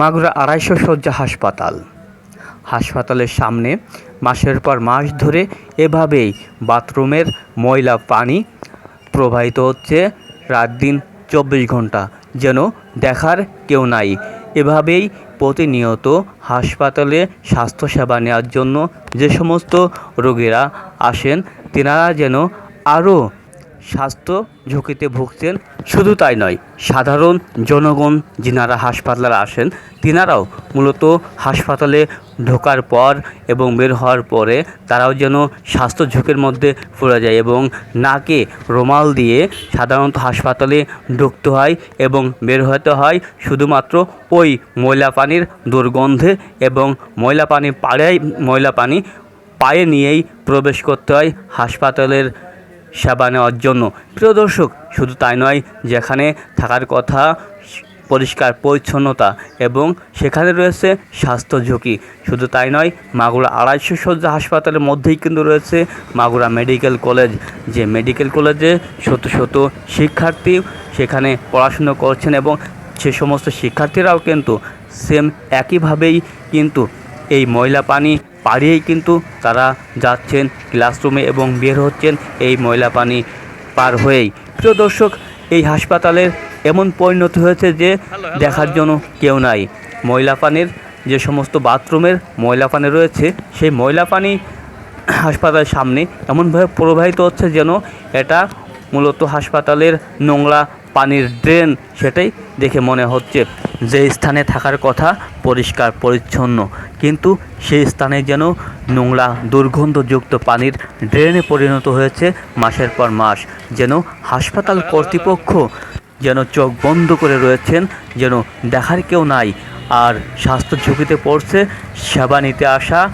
মাগুরা আড়াইশো শয্যা হাসপাতাল। হাসপাতালের সামনে মাসের পর মাস ধরে এভাবেই বাথরুমের ময়লা পানি প্রবাহিত হচ্ছে। রাত দিন চব্বিশ ঘণ্টা যেন দেখার কেউ নাই। এভাবেই প্রতিনিয়ত হাসপাতালে স্বাস্থ্যসেবা নেওয়ার জন্য যে সমস্ত রোগীরা আসেন, তেনারা যেন আরও স্বাস্থ্য ঝুঁকিতে ভুগছেন, শুধু তাই নয়, সাধারণ জনগণ যিনারা হাসপাতালে আসেন, তিনারাও মূলত হাসপাতালে ঢোকার পর এবং বের হওয়ার পরে তারাও যেন স্বাস্থ্য ঝুঁকির মধ্যে পড়ে যায় এবং নাকে রুমাল দিয়ে সাধারণত হাসপাতালে ঢুকতে হয় এবং বের হতে হয় শুধুমাত্র ওই ময়লা পানির দুর্গন্ধে এবং ময়লা পানি পাড়ায়, ময়লা পানি পায়ে নিয়েই প্রবেশ করতে হয় হাসপাতালের সেবা নেওয়ার জন্য। প্রিয় দর্শক, শুধু তাই নয়, যেখানে থাকার কথা, পরিষ্কার পরিচ্ছন্নতা এবং সেখানে রয়েছে স্বাস্থ্য ঝুঁকি। শুধু তাই নয়, মাগুরা আড়াইশো শয্যা হাসপাতালের মধ্যেই কিন্তু রয়েছে মাগুরা মেডিকেল কলেজ, যে মেডিকেল কলেজে শত শত শিক্ষার্থী সেখানে পড়াশুনো করছেন এবং সে সমস্ত শিক্ষার্থীরাও কিন্তু সেম একইভাবেই কিন্তু এই ময়লা পানি পাড়িয়েই কিন্তু তারা যাচ্ছেন ক্লাসরুমে এবং বের হচ্ছেন এই ময়লা পানি পার হয়েই। প্রিয় দর্শক এই হাসপাতালের এমন পরিণত হয়েছে যে দেখার জন্য কেউ নাই। ময়লা পানির যে সমস্ত বাথরুমের ময়লা পানি রয়েছে সেই ময়লা পানি হাসপাতালের সামনে এমনভাবে প্রবাহিত হচ্ছে যেন এটা মূলত হাসপাতালের নোংরা পানির ড্রেন সেটাই দেখে মনে হচ্ছে। যে স্থানে থাকার কথা পরিষ্কার, পরিচ্ছন্ন। কিন্তু সেই স্থানে যেন নোংরা, দুর্গন্ধযুক্ত পানির ড্রেনে পরিণত হয়েছে মাসের পর মাস। যেন হাসপাতাল কর্তৃপক্ষ যেন চোখ বন্ধ করে রয়েছেন, যেন দেখার কেউ নাই। আর স্বাস্থ্য ঝুঁকিতে পড়ছে সেবা নিতে আসা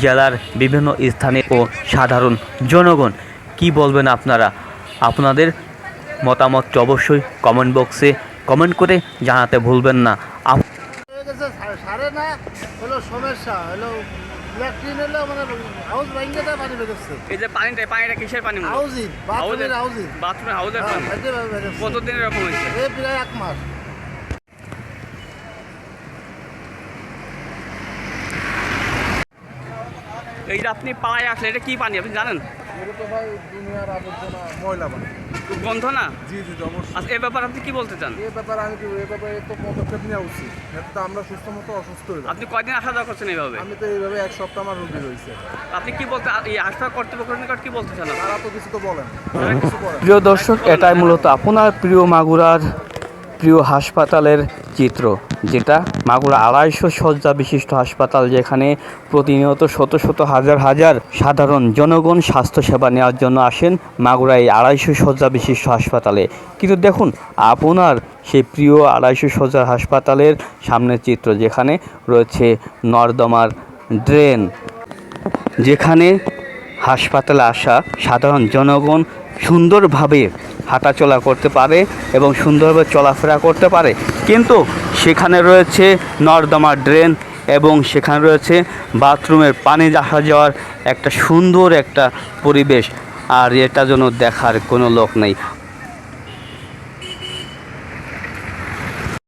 জেলার বিভিন্ন স্থানে ও সাধারণ জনগণ। কি বলবেন আপনারা? আপনাদের মতামতটি অবশ্যই কমেন্ট বক্সে কমেন্ট করে জানাতে ভুলবেন না। সারে না হলো সমস্যা হলো মানে এই যে পানিটা পানিটা কিসের পানি মূলত? হাউজিং বাথরুমের হাউজিং বাথরুমের হাউসের হ্যাঁ, পানি। কতদিন এরকম হয়েছে? এই প্রায় এক মাস। এই যে আপনি পায়ে আসলে এটা কি পানি আপনি জানেন? এটা তো ভাই দুনিয়ার আবর্জনা ময়লা পানি। গন্ধ না? জি জি অবশ্যই। আচ্ছা এ ব্যাপারে আপনি কি বলতে চান? এ ব্যাপারে আমি কি এ ব্যাপারে তো পদক্ষেপ নেওয়া উচিত। এতে তো আমরা সুস্থ মতো অসুস্থ হয়ে আপনি কয়দিন আসা যাওয়া করছেন এইভাবে? আমি তো এইভাবে এক সপ্তাহ আমার রোগী রয়েছে। আপনি কি বলতে এই হাসপাতাল কর্তৃপক্ষের নিকট কি বলতে চান? তারা তো কিছু তো বলেন। তারা কিছু বলেন। প্রিয় দর্শক এটাই মূলত আপনার প্রিয় মাগুরার প্রিয় হাসপাতালের চিত্র, যেটা মাগুরা আড়াইশো শয্যা বিশিষ্ট হাসপাতাল, যেখানে প্রতিনিয়ত শত শত হাজার হাজার সাধারণ জনগণ স্বাস্থ্যসেবা নেওয়ার জন্য আসেন মাগুরা এই আড়াইশো শয্যা বিশিষ্ট হাসপাতালে। কিন্তু দেখুন, আপনার সেই প্রিয় আড়াইশো শয্যার হাসপাতালের সামনের চিত্র, যেখানে রয়েছে নর্দমার ড্রেন, যেখানে হাসপাতালে আসা সাধারণ জনগণ সুন্দরভাবে হাঁটাচলা করতে পারে এবং সুন্দরভাবে চলাফেরা করতে পারে। কিন্তু সেখানে রয়েছে নর্দমা ড্রেন এবং সেখানে রয়েছে বাথরুমের পানি আসা যাওয়ার একটা সুন্দর একটা পরিবেশ। আর এটা যেন দেখার কোনো লোক নেই।